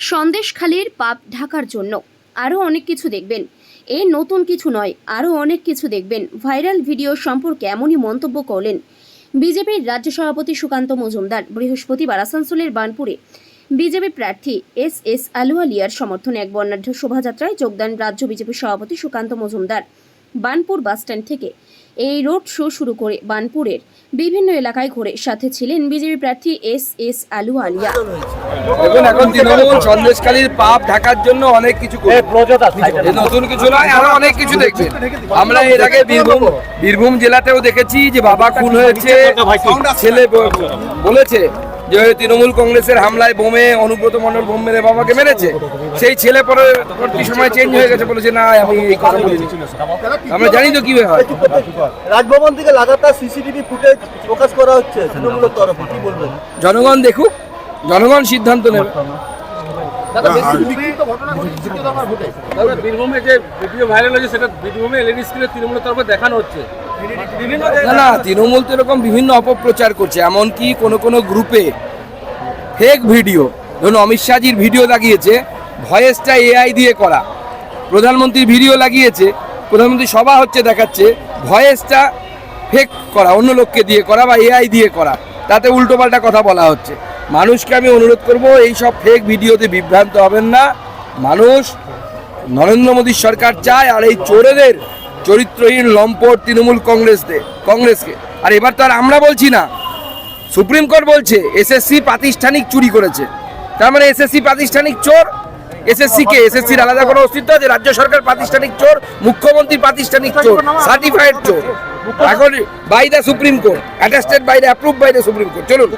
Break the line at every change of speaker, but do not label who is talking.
সন্দেশখালির পাপ ঢাকার জন্য। আরও অনেক কিছু দেখবেন। এ নতুন কিছু নয়, আরও অনেক কিছু দেখবেন। ভাইরাল ভিডিও সম্পর্কে এমনই মন্তব্য করলেন বিজেপির রাজ্য সভাপতি সুকান্ত মজুমদার। বৃহস্পতিবার আসানসোলের বানপুরে বিজেপি প্রার্থী এস এস আলুয়ালিয়ার সমর্থনে এক বর্ণাঢ্য শোভাযাত্রায় যোগদান রাজ্য বিজেপি সভাপতি সুকান্ত মজুমদার। বানপুর বাসস্ট্যান্ড থেকে এই রোড শো শুরু করে বানপুরের বিভিন্ন এলাকায় ঘুরে। সাথে ছিলেন বিজেপি প্রার্থী এস এস আলুয়ালিয়া।
দেখুন এখন তৃণমূল সন্দেশকালীর পাপ ঢাকার জন্য অনেক কিছু নতুন কিছু নয় আরও অনেক কিছু দেখবেন। আমরা এর আগে বীরভূম বীরভূম জেলাতেও দেখেছি যে বাবা খুন হয়েছে ছেলে বলেছে যে তৃণমূল কংগ্রেসের হামলায় বোমে অনুব্রত মন্ডল বোম মেরে বাবাকে মেরেছে। সেই ছেলে পরে পরবর্তী সময় চেঞ্জ হয়ে গেছে বলেছে না আমি এই কথা বলিনি। আমরা জানি তো কীভাবে হয়।
রাজভবন থেকে লাগাতার সিসিটিভি ফুটেজ প্রকাশ করা হচ্ছে তৃণমূলের তরফে কি বলবেন?
জনগণ দেখুক জনগণ সিদ্ধান্ত নেবে।
বীরভূমে যে ভিডিও ভাইরাল হয়েছে সেটা বীরভূমে এলইডি স্ক্রিনে তৃণমূলের তরফে দেখানো হচ্ছে।
না না তৃণমূল তো এরকম বিভিন্ন অপপ্রচার করছে এমনকি কোনো কোনো গ্রুপে ফেক ভিডিও ধরুন অমিত শাহজির ভিডিও লাগিয়েছে ভয়েসটা এআই দিয়ে করা। প্রধানমন্ত্রীর ভিডিও লাগিয়েছে প্রধানমন্ত্রী সভা হচ্ছে দেখাচ্ছে ভয়েসটা ফেক করা অন্য লোককে দিয়ে করা বা এআই দিয়ে করা। তাতে উল্টোপাল্টা কথা বলা হচ্ছে। মানুষকে আমি অনুরোধ করব, এই সব ফেক ভিডিওতে বিভ্রান্ত হবেন না। মানুষ, নরেন্দ্র মোদীর সরকার চায় আর এই চোরেদের চরিত্রহীন লম্পট তৃণমূল কংগ্রেসদের, কংগ্রেসকে। আর এবার তো আর আমরা বলছি না। সুপ্রিম কোর্ট বলছে, এসএসসি প্রাতিষ্ঠানিক চুরি করেছে। তার মানে এসএসসি প্রাতিষ্ঠানিক চোর? এসএসসি কে? এসএসসির আলাদা কোনো অস্তিত্ব আছে? রাজ্য সরকার প্রাতিষ্ঠানিক চোর? মুখ্যমন্ত্রী প্রাতিষ্ঠানিক চোর? সার্টিফাইড চোর? এখন by the Supreme Court attested by the approve by the Supreme Court চলুন।